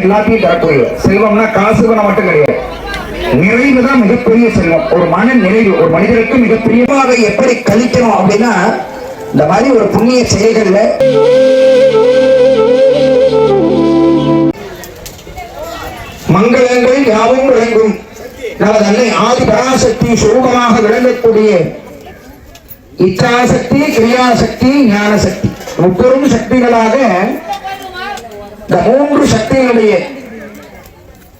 எல்லாத்தையும் தரக்கூடிய செல்வம்னா காசு பணம் மட்டும் கிடையாது. நிறைவு தான் மிகப்பெரிய செல்வம். ஒரு மன நிறைவு ஒரு மனிதருக்கு மிகப்பெரிய அதை எப்படி கழிக்கணும் அப்படின்னா இந்த மாதிரி ஒரு புண்ணிய செயல்கள்ல மங்களங்கள் யாவும் விளங்கும் நமது அன்னை ஆதி பராசக்தி சுரூபமாக விளங்கக்கூடிய இச்சாசக்தி கிரியாசக்தி ஞானசக்தி. முப்பெரும் சக்திகளாக இந்த மூன்று சக்திகளுடைய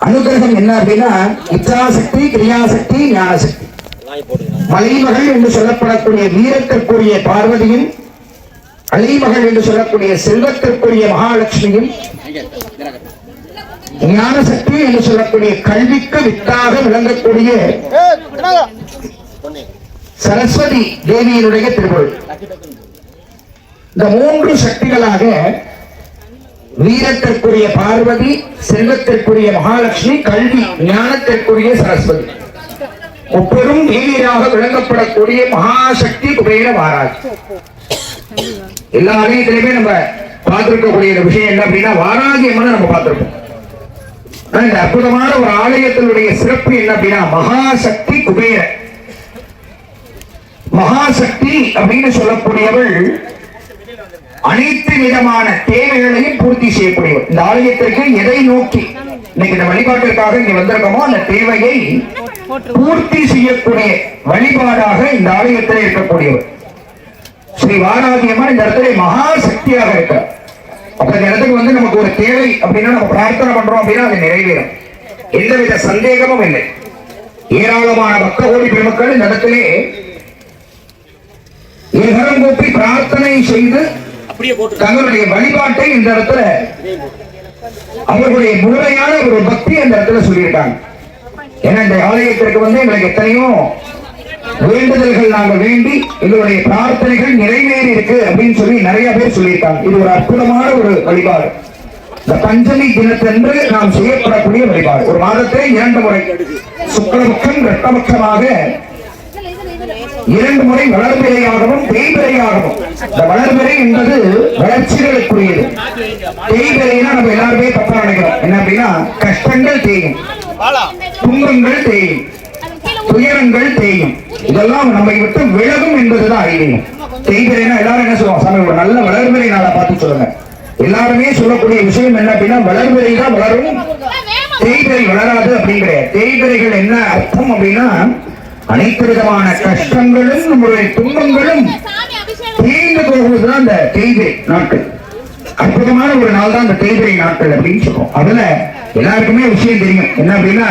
அனுகிரகம் என்ன அப்படின்னா இச்சாசக்தி கிரியாசக்தி ஞானசக்தி. மலைமகள் என்று சொல்லப்படக்கூடிய வீரத்திற்குரிய பார்வதியும் அலிமகள் என்று சொல்லக்கூடிய செல்வத்திற்குரிய மகாலட்சுமியும் ஞான சக்தி என்று சொல்லக்கூடிய கல்விக்கு வித்தாக விளங்கக்கூடிய சரஸ்வதி தேவியினுடைய திருவள் இந்த மூன்று சக்திகளாக வீரத்திற்குரிய பார்வதி செல்வத்திற்குரிய மகாலட்சுமி கல்வி ஞானத்திற்குரிய சரஸ்வதி. முப்பெரும் தேவியராக விளங்கப்படக்கூடிய மகாசக்தி குபேர வாராஜ் எல்லா ஆலயத்திலுமே நம்ம பார்த்திருக்கக்கூடிய விஷயம் என்ன அப்படின்னா வாராகி நம்ம பார்த்திருக்கோம் இந்த அற்புதமான ஒரு ஆலயத்தினுடைய சிறப்பு என்ன அப்படின்னா மகாசக்தி குபேர. மகாசக்தி அப்படின்னு சொல்லக்கூடியவள் அனைத்து விதமான தேவைகளையும் பூர்த்தி செய்யக்கூடியவர் இந்த ஆலயத்திற்கு எதை நோக்கி? இன்னைக்கு இந்த வழிபாட்டிற்காக இங்க வந்திருக்கோமோ? அந்த தேவையை பூர்த்தி செய்யக்கூடிய வழிபாடாக இந்த ஆலயத்தில் இருக்கக்கூடியவர் ஸ்ரீ வாராகியம்மன் இந்த இடத்துல மகாசக்தி அப்ப இந்த இடத்துக்கு வந்து நமக்கு ஒரு தேவை அப்படின்னா நம்ம பிரார்த்தனை பண்றோம் அப்படின்னா அது நிறைவேறும். எந்தவித சந்தேகமும் இல்லை. ஏராளமான பக்த கோடி பெருமக்கள் இந்த இடத்திலே ஏகரம் கூப்பி பிரார்த்தனை செய்து தங்களுடைய வழிபாட்டை இந்த இடத்துல அவர்களுடைய முழுமையான ஒரு பக்தி அந்த இடத்துல சொல்லியிருக்காங்க. ஏன்னா இந்த ஆலயத்திற்கு வந்து எங்களுக்கு எத்தனையோ வேண்டுதல்கள் நாங்க வேண்டி எங்களுடைய பிரார்த்தனைகள் நிறைவேறி இருக்கு அப்படின்னு சொல்லி நிறைய பேர் சொல்லியிருக்காங்க. இது ஒரு அற்புதமான ஒரு வழிபாடு. இந்த பஞ்சமி தினத்தன்று நாம் செய்யப்படக்கூடிய வழிபாடு. ஒரு மாதத்தை இரண்டு முறை. சுக்லபக்ஷம் ரத்தபக்ஷமாக இரண்டு முறை வளர்பிறையாகவும் தேய்பிறையாகவும். இந்த வளர்பிறை என்பது வளர்ச்சிகளுக்குரியது. தேய்பிறைனா நம்ம எல்லாருமே தப்பா நினைக்கிறோம். என்ன அப்படின்னா கஷ்டங்கள் தேயும். துன்பங்கள் தேயும். துயரங்கள் தேயும். இதெல்லாம் நம்மை விட்டு விலகும் என்பதுதான் ஐதீகம் தேய்பிறைனா எல்லாரும் என்ன சொல்லுவாங்க? சாமி ஒரு நல்ல வளர்பிறை நாளை பார்த்து சொல்லுங்க. எல்லாருமே சொல்லக்கூடிய விஷயம் என்ன அப்படின்னா வளர்பிறை தான் வளரும். தேய்பிறை வளராது அப்படிங்கிற கிடையாது. என்ன அர்த்தம் அப்படின்னா அனைத்து விதமான கஷ்டங்களும் நம்முடைய துன்பங்களும் தேய்ந்து போகிறதுதான் அந்த தேய்பிரை நாட்கள். அற்புதமான ஒரு நாள் தான் அந்த தேய்பிரை நாட்கள் அப்படின்னு சொல்றோம். அதுல எல்லாருக்குமே விஷயம் தெரியும். என்ன அப்படின்னா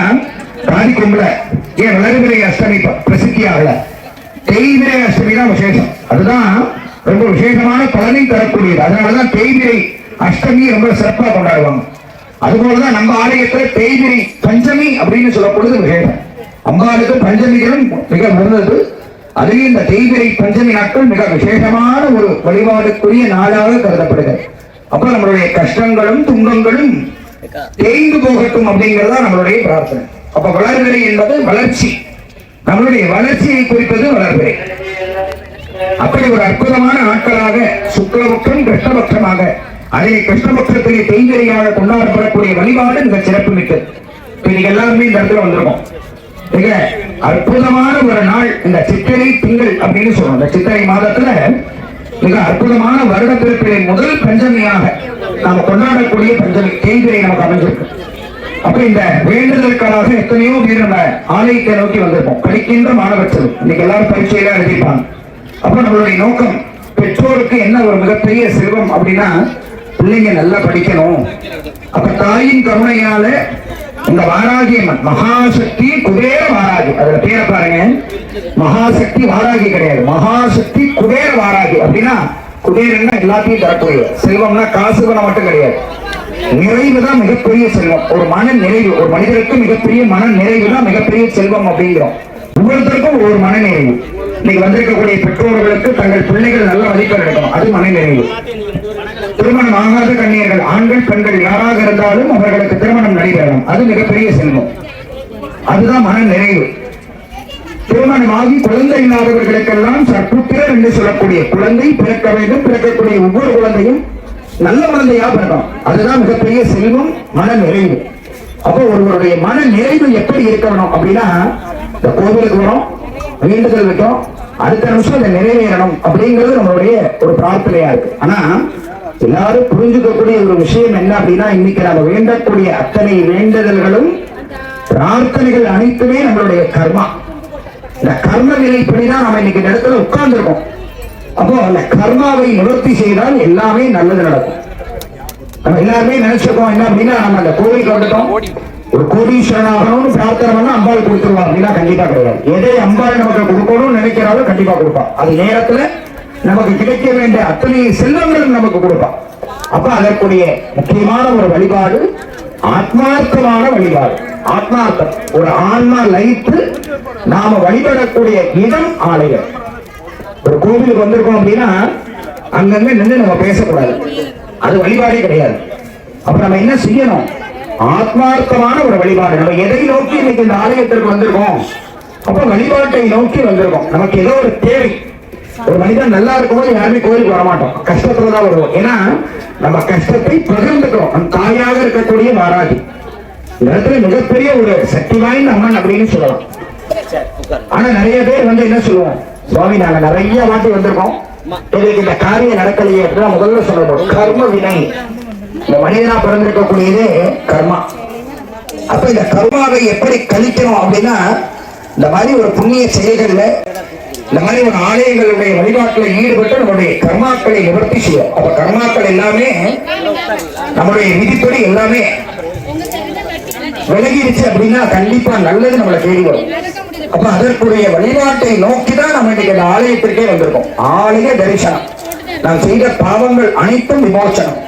ராதிக்கும்பல ஏன் வளர்பிறை அஷ்டமி பிரசித்தி ஆகல தேய்பிரை அஷ்டமி தான் விசேஷம். அதுதான் ரொம்ப விசேஷமான பலனை தரக்கூடியது. அதனாலதான் தேய்பிரை அஷ்டமி ரொம்ப சிறப்பா கொண்டாடுவாங்க. அதுபோலதான் நம்ம ஆலயத்துல தேய்பிரை பஞ்சமி அப்படின்னு சொல்லப்படுது விசேஷம். அம்பாளுக்கு பஞ்சமிகளும் மிக உயர்ந்தது அதுலேயும் இந்த தேய்பிரை பஞ்சமி நாட்கள் மிக விசேஷமான ஒரு வழிபாடுக்குரிய நாளாக கருதப்படுகிறது. அப்ப நம்மளுடைய கஷ்டங்களும் துன்பங்களும் தேய்ந்து போகட்டும் அப்படிங்கறதா நம்மளுடைய பிரார்த்தனை. அப்ப வளர்விலை என்பது வளர்ச்சி. நம்மளுடைய வளர்ச்சியை குறிப்பது வளர்விலை அப்படி ஒரு அற்புதமான ஆட்களாக சுக்லபக்ஷம் கிருஷ்ணபக்ஷமாக அதே கிருஷ்ணபக்ஷத்திலே தெய்வரையாக கொண்டாடப்படக்கூடிய வழிபாடு மிக சிறப்பு மிக்கது இப்ப நீங்க எல்லாருமே இந்த இடத்துல வந்திருக்கோம். மிக அற்புதமான ஒரு நாள் இந்த சித்திரை திங்கள் அப்படின்னு சொல்றோம். இந்த சித்திரை மாதத்துல மிக அற்புதமான வருடத்திற்கு முதல் பஞ்சமியாக நாம கொண்டாடக்கூடிய பஞ்சமி தேய்திரை நமக்கு அமைஞ்சிருக்கு. அப்ப இந்த வேண்டுதலுக்காக எத்தனையோ பேர் நம்ம ஆலயத்தை நோக்கி வந்திருப்போம். படிக்கின்ற மாணவர்கள். இன்னைக்கு எல்லாரும் பரீட்சையில எழுதிப்பாங்க. அப்ப நம்மளுடைய நோக்கம் பெற்றோருக்கு என்ன ஒரு மிகப்பெரிய செல்வம் அப்படின்னா பிள்ளைங்க நல்லா படிக்கணும். அப்ப தாயின் கருணையால இந்த வாராகி அம்மன் மகாசக்தி குபேர வாராகி. அதுல பேரை பாருங்க. மகாசக்தி வாராகி கிடையாது. மகாசக்தி குபேர வாராகி. அப்படின்னா குபேரன்னா எல்லாத்தையும் தரக்கூடிய செல்வம்னா காசு பணம் மட்டும் கிடையாது. நிறைவு தான் மிகப்பெரிய செல்வம். ஒரு மன நிறைவு ஒரு மனிதருக்கு மிகப்பெரிய மன நிறைவு தான் மிகப்பெரிய செல்வம் அப்படிங்கிறோம். ஒவ்வொருத்தருக்கும் ஒரு மன நிறைவு இன்னைக்கு வந்திருக்கக்கூடிய பெற்றோர்களுக்கு தங்கள் பிள்ளைகள் நல்ல மதிப்பெண் எடுக்கணும். அது மன நிறைவு திருமணம் ஆகாத கண்ணியர்கள் ஆண்கள் பெண்கள் யாராக இருந்தாலும் அவர்களுக்கு திருமணம் நடைபெறணும் அது மிகப்பெரிய செல்வம். அதுதான் மன நிறைவு திருமணமாகி குழந்தை இல்லாதவர்களுக்கெல்லாம் சற்புத்திரர் என்று சொல்லக்கூடிய குழந்தை பிறக்க வேண்டும். பிறக்கக்கூடிய ஒவ்வொரு குழந்தையும் நல்ல குழந்தையா பண்ணணும் அதுதான் மிகப்பெரிய செல்வம் மன நிறைவு அப்போ ஒருவருடைய மன நிறைவு எப்படி இருக்கணும் அப்படின்னா இந்த கோவிலுக்கு வரும் வேண்டுதல் வைக்கும் அடுத்த நிமிஷம் அதை நிறைவேறணும் அப்படிங்கிறது நம்மளுடைய ஒரு பிரார்த்தனையா இருக்கு. ஆனா எல்லாரும் புரிஞ்சுக்கக்கூடிய ஒரு விஷயம் என்ன அப்படின்னா இன்னைக்கு நம்ம வேண்டக்கூடிய அத்தனை வேண்டுதல்களும் பிரார்த்தனைகள் அனைத்துமே நம்மளுடைய கர்மா. இந்த கர்ம நிலைப்படிதான் நம்ம இன்னைக்கு இந்த இடத்துல உட்கார்ந்துருக்கோம். அப்போ அந்த கர்மாவை நிவர்த்தி செய்தால் எல்லாமே நல்லது நடக்கும். நம்ம எல்லாருமே நினைச்சிருக்கோம் என்ன அப்படின்னா நம்ம அந்த கோவிலுக்கு வந்துட்டோம். ஒரு கோடீஸ்வரனாகணும்னு பிரார்த்தனை பண்ணா அம்பாள் கொடுத்துருவா அப்படின்னா கண்டிப்பா கிடையாது. எதை அம்பாள் நமக்கு கொடுக்கணும்னு நினைக்கிறாலும் கண்டிப்பா கொடுப்பான் அது நேரத்துல நமக்கு கிடைக்க வேண்டிய அத்தனை செல்வங்களும் நமக்கு கொடுப்பான் அப்ப அதற்குரிய முக்கியமான ஒரு வழிபாடு ஆத்மார்த்தமான வழிபாடு. ஆத்மார்த்தம். ஒரு ஆன்மா லைத்து நாம வழிபடக்கூடிய இடம் ஆலயம். ஒரு கோவிலுக்கு வந்திருக்கோம் அப்படின்னா அங்கங்க நின்று நம்ம பேசக்கூடாது. அது வழிபாடே கிடையாது. அப்ப நம்ம என்ன செய்யணும்? ஆத்மார்த்தமான ஒரு வழிபாடு. நம்ம எதை நோக்கி இன்னைக்கு இந்த ஆலயத்திற்கு வந்திருக்கோம்? அப்ப வழிபாட்டை நோக்கி வந்திருக்கோம். நமக்கு ஏதோ ஒரு தேவை. ஒரு மனிதன் நல்லா இருக்கும்போது யாருமே கோயிலுக்கு வரமாட்டோம். கஷ்டத்துல தான் வருவோம். ஏன்னா நம்ம கஷ்டத்தை பகிர்ந்துக்கிறோம். நம் தாயாக இருக்கக்கூடிய வாராகி இந்த இடத்துல மிகப்பெரிய ஒரு சக்தி வாய்ந்த அம்மன் அப்படின்னு சொல்லலாம். ஆனா நிறைய பேர் வந்து என்ன சொல்லுவோம் சுவாமி நாங்க நிறைய வாட்டி வந்திருக்கோம். எங்களுக்கு இந்த காரியம் நடக்கலையே அப்படின்னா முதல்ல சொல்லணும். கர்ம வினை. இந்த மனிதனா பிறந்திருக்கக்கூடியது கர்மா. அப்ப இந்த கர்மாவை எப்படி கழிக்கணும் அப்படின்னா இந்த மாதிரி ஒரு புண்ணிய செயல்கள்ல இந்த மாதிரி ஒரு ஆலயங்களுடைய வழிபாட்டில் ஈடுபட்டு நம்முடைய கர்மாக்களை நிவர்த்தி செய்யும் அப்ப கர்மாக்கள் எல்லாமே நம்முடைய விதிப்படி எல்லாமே விலகிடுச்சு அப்படின்னா கண்டிப்பா நல்லது நம்மளை தேடி வரும். அப்ப அதற்குரிய வழிபாட்டை நோக்கி தான் நம்ம இன்னைக்கு இந்த ஆலயத்திற்கே வந்திருக்கோம். ஆலய தரிசனம். நாம் செய்த பாவங்கள் அனைத்தும் விமோச்சனம்.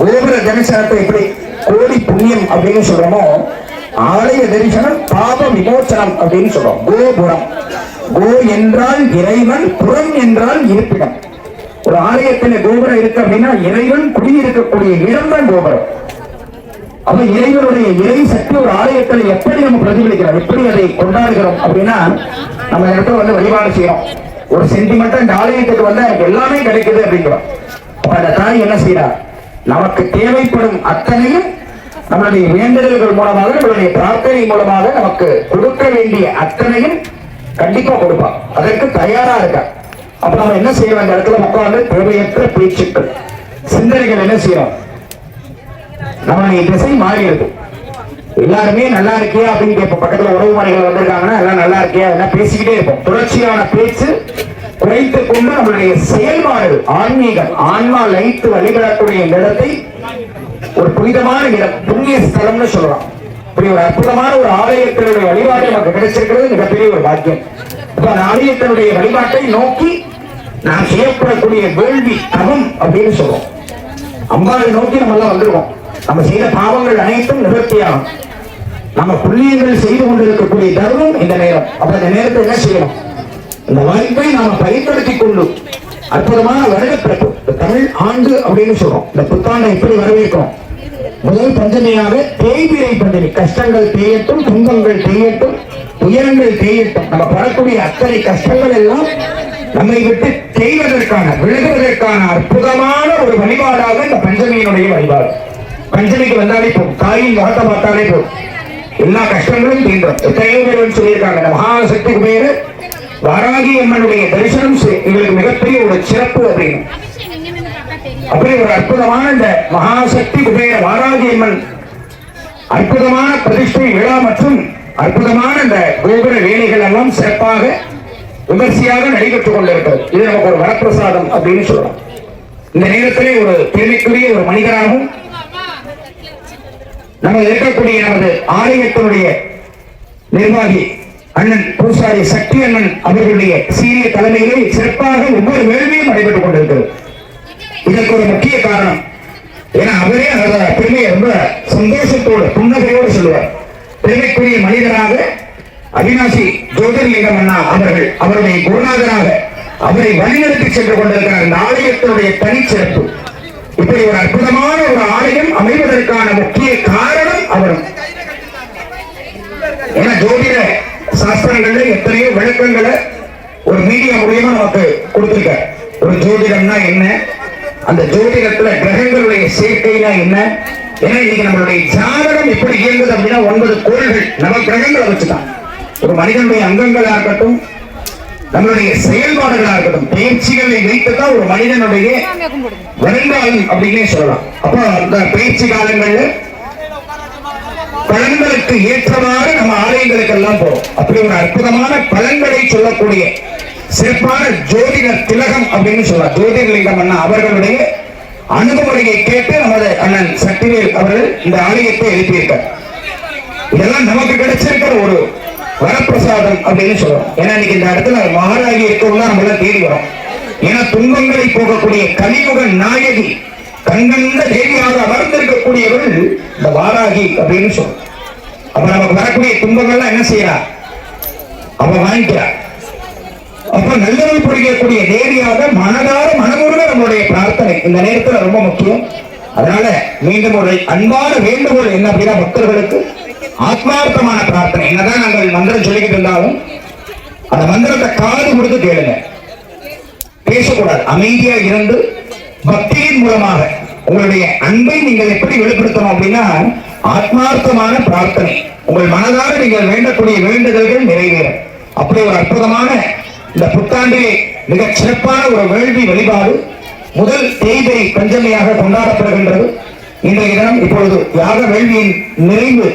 கோபுர தரிசனத்தை எப்படி கோடி புண்ணியம் அப்படின்னு சொல்றோமோ ஆலய தரிசனம் பாவ விமோசனம் அப்படின்னு சொல்றோம். கோபுரம். கோ என்றால் இறைவன் புறம் என்றால் இருப்பிடம். ஒரு ஆலயத்தில் கோபுரம் இருக்கு அப்படின்னா இறைவன் குடியிருக்கக்கூடிய இடம் தான் கோபுரம். அப்ப இறைவனுடைய இறை சக்தி ஒரு ஆலயத்தில் எப்படி நம்ம பிரதிபலிக்கிறோம்? எப்படி அதை கொண்டாடுகிறோம் அப்படின்னா நம்ம இடத்துல வந்து வழிபாடு செய்யறோம். ஒரு சென்டிமெண்டா இந்த ஆலயத்துக்கு வந்தா எனக்கு எல்லாமே கிடைக்குது அப்படிங்கிறோம். அப்ப அந்த தாய் என்ன செய்யறா நமக்கு தேவைப்படும் அத்தனையும் நம்மளுடைய வேண்டுதல்கள் மூலமாக நம்மளுடைய பிரார்த்தனை மூலமாக நமக்கு கொடுக்க வேண்டிய அத்தனையும் கண்டிப்பா கொடுப்பா. அதற்கு தயாரா இருக்கா? அப்ப நம்ம என்ன செய்யறோம் இந்த இடத்துல உட்கார்ந்து தேவையற்ற பேச்சுக்கள். சிந்தனைகள் என்ன செய்யறோம்? நம்மளுடைய திசை மாறிடுது. எல்லாருமே நல்லா இருக்கே அப்படின்னு கேட்போம். பக்கத்துல உறவு முறைகள் வந்திருக்காங்கன்னா எல்லாம் நல்லா இருக்கே எல்லாம் பேசிக்கிட்டே இருப்போம். தொடர்ச்சியான பேச்சு குறைத்துக் கொண்டு நம்மளுடைய செயல்பாடு ஆன்மீகம் ஆன்மா லைத்து வழிபடக்கூடிய இந்த இடத்தை ஒரு புனிதமான இடம் புண்ணிய ஸ்தலம்னு சொல்லலாம். இப்படி ஒரு அற்புதமான ஒரு ஆலயத்தினுடைய வழிபாடு நமக்கு கிடைச்சிருக்கிறது மிகப்பெரிய ஒரு பாக்கியம். இப்ப அந்த ஆலயத்தினுடைய வழிபாட்டை நோக்கி நாம் செய்யப்படக்கூடிய வேள்வி தவம் அப்படின்னு சொல்றோம். அம்பாவை நோக்கி நம்ம எல்லாம் வந்திருக்கோம். நம்ம செய்த பாவங்கள் அனைத்தும் நிவர்த்தியாகும். நம்ம புள்ளியங்கள் செய்து கொண்டிருக்கக்கூடிய தர்மம் இந்த நேரம். அப்ப இந்த நேரத்தை என்ன செய்யணும்? இந்த வாய்ப்பை நாம பயன்படுத்திக் கொண்டு அற்புதமான வருடப்பிறப்பு இந்த தமிழ் ஆண்டு அப்படின்னு சொல்றோம். இந்த புத்தாண்டை எப்படி வரவேற்கிறோம்? முதல் பஞ்சமியாக தேய்பிரை பஞ்சமி. கஷ்டங்கள் தேயட்டும் துன்பங்கள் தேயட்டும் துயரங்கள் தேயட்டும். நம்ம படக்கூடிய அத்தனை கஷ்டங்கள் எல்லாம் நம்மை விட்டு தேய்வதற்கான விலகுவதற்கான அற்புதமான ஒரு வழிபாடாக இந்த பஞ்சமியினுடைய வழிபாடு. பஞ்சமிக்கு வந்தாலே போதும் தாயின் முகத்தை பார்த்தாலே போதும் எல்லா கஷ்டங்களும் தீண்டும். எத்தனையோ பேர் வந்து சொல்லியிருக்காங்க இந்த மகாசக்தி குபேர வாராகி அம்மனுடைய தரிசனம் செய்- எங்களுக்கு மிகப்பெரிய ஒரு சிறப்பு அப்படின்னு. அப்படி ஒரு அற்புதமான இந்த மகாசக்தி குபேர வாராகி அம்மன் அற்புதமான பிரதிஷ்டை விழா மற்றும் அற்புதமான இந்த கோபுர வேலைகள் எல்லாம் சிறப்பாக விமர்சையாக நடைபெற்றுக் கொண்டிருக்கிறது. இது நமக்கு ஒரு வரப்பிரசாதம் அப்படின்னு சொல்லலாம். இந்த நேரத்திலே ஒரு பெருமைக்குரிய ஒரு மனிதராகவும் நம்ம இருக்கக்கூடிய நமது ஆலயத்தினுடைய நிர்வாகி அண்ணன் பூசாரி சக்தி அண்ணன் அவர்களுடைய சீரிய தலைமையிலே சிறப்பாக ஒவ்வொரு வேள்வியும் நடைபெற்றுக் கொண்டிருக்கிறது. இதற்கு ஒரு முக்கிய காரணம். ஏன்னா அவரே அதோட பெருமையை ரொம்ப சந்தோஷத்தோடு புன்னகையோடு சொல்லுவார். பெருமைக்குரிய மனிதராக அவினாசி ஜோதிர்லிங்கம் அண்ணா அவர்கள் அவருடைய குருநாதராக அவரை வழிநடத்தி சென்று கொண்டிருக்கிறார். இந்த ஆலயத்தினுடைய தனிச்சிறப்பு. இப்படி ஒரு அற்புதமான ஒரு ஆலயம் அமைவதற்கான முக்கிய காரணம் அவர். ஏன்னா ஜோதிட சாஸ்திரங்கள்ல எத்தனையோ விளக்கங்களை ஒரு மீடியா மூலியமா நமக்கு கொடுத்திருக்க ஒரு ஜோதிடம்னா என்ன? அந்த ஜோதிடத்துல கிரகங்களுடைய சேர்க்கைனா என்ன? ஏன்னா இன்னைக்கு நம்மளுடைய ஜாதகம் எப்படி இயங்குது அப்படின்னா ஒன்பது கோள்கள் நவ கிரகங்களை வச்சுதான். ஒரு மனிதனுடைய அங்கங்களா இருக்கட்டும் நம்மளுடைய செயல்பாடுகளா இருக்கட்டும் பயிற்சிகளை வைத்துதான் ஒரு மனிதனுடைய வருங்காலம் அப்படின்னே சொல்லலாம். அப்ப அந்த பயிற்சி காலங்கள்ல பலன்களுக்கு ஏற்றவாறு நம்ம ஆலயங்களுக்கு எல்லாம் போறோம். அப்படி ஒரு அற்புதமான பலன்களை சொல்லக்கூடிய சிறப்பான ஜோதிடர் திலகம் அப்படின்னு சொல்லலாம். ஜோதிர்லிங்கம் அண்ணா அவர்களுடைய அணுகுமுறையை கேட்டு நமது அண்ணன் சக்திவேல் அவர்கள் இந்த ஆலயத்தை எழுப்பியிருக்கார். இதெல்லாம் நமக்கு கிடைச்சிருக்கிற ஒரு வரப்பிரசாதம் அப்படின்னு சொல்றோம். ஏன்னா இன்னைக்கு இந்த இடத்துல மகாராகி இருக்கணும்னா நம்மள தேடி வரோம். ஏன்னா துன்பங்களை போகக்கூடிய கலியுக நாயகி கண்கண்ட தேவியாக அமர்ந்திருக்கக்கூடியவள் இந்த வாராகி அப்படின்னு சொல்றோம். அப்ப நமக்கு வரக்கூடிய துன்பங்கள்லாம் என்ன செய்யறா அவ வாங்கிக்கிறா. அப்ப நல்லவள் புரியக்கூடிய தேவியாக மனதார மனமுருக நம்மளுடைய பிரார்த்தனை. இந்த நேரத்துல ரொம்ப முக்கியம். அதனால மீண்டும் ஒரு அன்பான வேண்டுகோள் என்ன அப்படின்னா பக்தர்களுக்கு ஆத்மார்த்தமான பிரார்த்தனை. என்னதான் நாங்கள் மந்திரம் சொல்லிக்கிட்டு இருந்தாலும் அந்த மந்திரத்தை காது கொடுத்து கேளுங்க. பேசக்கூடாது. அமைதியா இருந்து பக்தியின் மூலமாக உங்களுடைய அன்பை நீங்கள் எப்படி வெளிப்படுத்தணும் அப்படின்னா ஆத்மார்த்தமான பிரார்த்தனை. உங்கள் மனதாக நீங்கள் வேண்டக்கூடிய வேண்டுதல்கள் நிறைவேறும். அப்படி ஒரு அற்புதமான இந்த புத்தாண்டிலே மிக சிறப்பான ஒரு வேள்வி வழிபாடு முதல் தேய்பிரை பஞ்சமையாக கொண்டாடப்படுகின்றது. இன்றைய தினம் இப்பொழுது யாக வேள்வியின் நிறைவு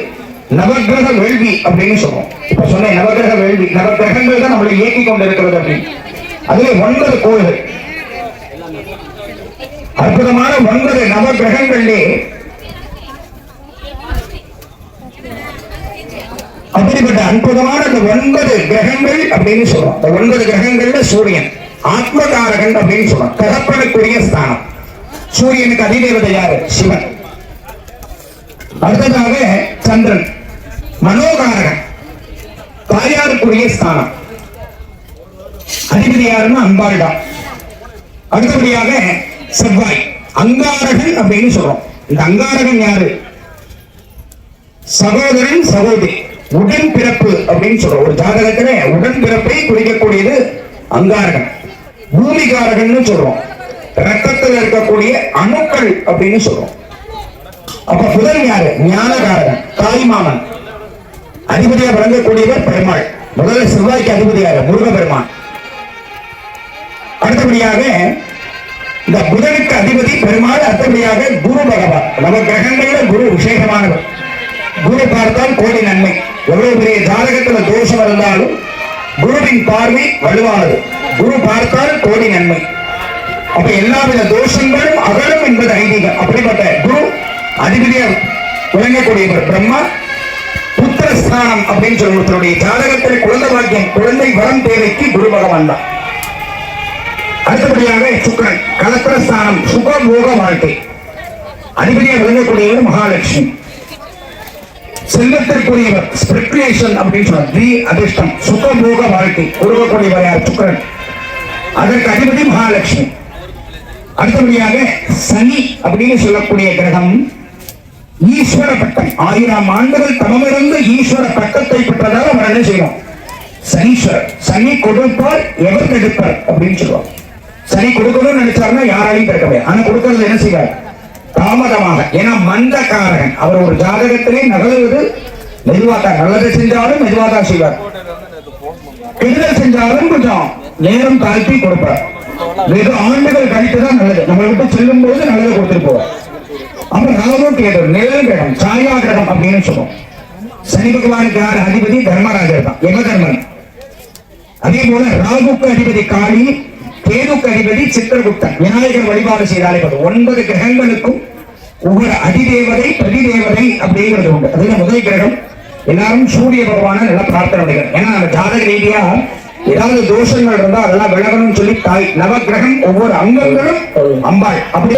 நவகிரக வேள்வி அப்படின்னு சொல்றோம். இப்ப சொன்ன நவகிரக வேள்வி நவகிரகங்கள் தான் நம்மளை இயக்கி கொண்டிருக்கிறது அப்படின்னு. அதுல ஒன்பது கோள்கள். அற்புதமான ஒன்பது நவகிரகங்கள்லே அப்படிப்பட்ட அற்புதமான அந்த ஒன்பது கிரகங்கள் அப்படின்னு சொல்றோம். இந்த ஒன்பது கிரகங்கள்ல சூரியன் ஆத்மகாரகன் அப்படின்னு சொல்றோம். தகப்பனுக்குரிய ஸ்தானம். சூரியனுக்கு அதிதேவதை யாரு? சிவன். அடுத்ததாக சந்திரன். மனோகாரகன் தாயாருக்குரிய ஸ்தானம். அதிபதி யாருன்னா அம்பாள் தான் அடுத்தபடியாக செவ்வாய். அங்காரகன் அப்படின்னு சொல்றோம். இந்த அங்காரகன் யாரு? சகோதரன் சகோதரி. உடன் பிறப்பு அப்படின்னு சொல்றோம். ஒரு ஜாதகத்துல உடன் பிறப்பை குறிக்கக்கூடியது அங்காரகன். பூமிகாரகன் சொல்றோம். ரத்தத்தில் இருக்கக்கூடிய அணுக்கள் அப்படின்னு சொல்றோம். அப்ப புதன் யாரு? ஞானகாரகன். தாய்மாமன். அதிபதியா விளங்கக்கூடியவர் பெருமாள். முதல்ல செவ்வாய்க்கு அதிபதியாக முருக பெருமான் அடுத்தபடியாக இந்த புதனுக்கு அதிபதி பெருமாள் அடுத்தபடியாக குரு பகவான். நம்ம கிரகங்கள்ல குரு விசேஷமானவர். குரு பார்த்தால் கோடி நன்மை. எவ்வளவு பெரிய ஜாதகத்துல தோஷம் இருந்தாலும் குருவின் பார்வை வலுவானது. குரு பார்த்தால் கோடி நன்மை. அப்ப எல்லாவித தோஷங்களும் அகலும் என்பது ஐதீகம். அப்படிப்பட்ட குரு அதிபதியா விளங்கக்கூடியவர் பிரம்மா புத்திரஸ்தானம் அப்படின்னு சொல்லி ஒருத்தருடைய ஜாதகத்தில் குழந்தை பாக்கியம் குழந்தை வரம் தேவைக்கு குரு பகவான் தான். அடுத்தபடியாக சுக்கரன் கலத்திரஸ்தானம் சுகபோக வாழ்க்கை. அதிபதியாக விளங்கக்கூடியவர் மகாலட்சுமி. செல்வத்திற்குரியவர் ஸ்பெகுலேஷன் அப்படின்னு சொல்றார் தி அதிர்ஷ்டம் சுகபோக வாழ்க்கை. உருவக்கூடியவர் யார்? சுக்கரன். அதற்கு அதிபதி மகாலட்சுமி. அடுத்தபடியாக சனி அப்படின்னு சொல்லக்கூடிய கிரகம். ஈஸ்வர பட்டம். ஆயிரம் ஆண்டுகள் தமமிருந்து ஈஸ்வர பட்டத்தை பெற்றதால் அவர் என்ன செய்யணும் சனீஸ்வரர். சனி கொடுப்பார் எவர் கெடுப்பார் அப்படின்னு சொல்லுவார். சனி கொடுக்கணும்னு நினைச்சாருன்னா யாராலையும் தடுக்க முடியாது. ஆனா கொடுக்கறது என்ன செய்வார்? தாமதமாக. ஏன்னா மந்தகாரகன் அவர் ஒரு ஜாதகத்திலே நகழுவது மெதுவாக நல்லது செஞ்சாலும் மெதுவாக தான் செய்வார். கெடுதல் செஞ்சாலும் கொஞ்சம் நேரம் தாழ்த்தி கொடுப்பார். வெகு ஆண்டுகள் கழித்து தான் நல்லது. நம்மளை விட்டு செல்லும் போது நல்லது கொடுத்துட்டு போவார். அப்புறம் நலமும் கேட்டது நிழல் கிரகம் சாயா கிரகம் அப்படின்னு சொல்லுவோம். சனி பகவானுக்கு யார் அதிபதி? தர்மராஜர் தான். யம தர்மன் அதே போல ராகுக்கு அதிபதி காளி கேதுக்கு அதிபதி சித்திரகுப்தன். விநாயகர் வழிபாடு செய்தாலே போதும். ஒன்பது கிரகங்களுக்கும் ஒவ்வொரு அதிதேவதை பிரதிதேவதை அப்படிங்கிறது உண்டு. அதுல முதல் கிரகம்? எல்லாரும் சூரிய பகவான நல்லா பிரார்த்தனை பண்ணிக்கணும். ஏன்னா நம்ம ஜாதக ரீதியா ஏதாவது தோஷங்கள் இருந்தா அதெல்லாம் விலகணும்னு சொல்லி தாய். நவ கிரகம் ஒவ்வொரு அங்கங்களும் அம்பாள். அப்படி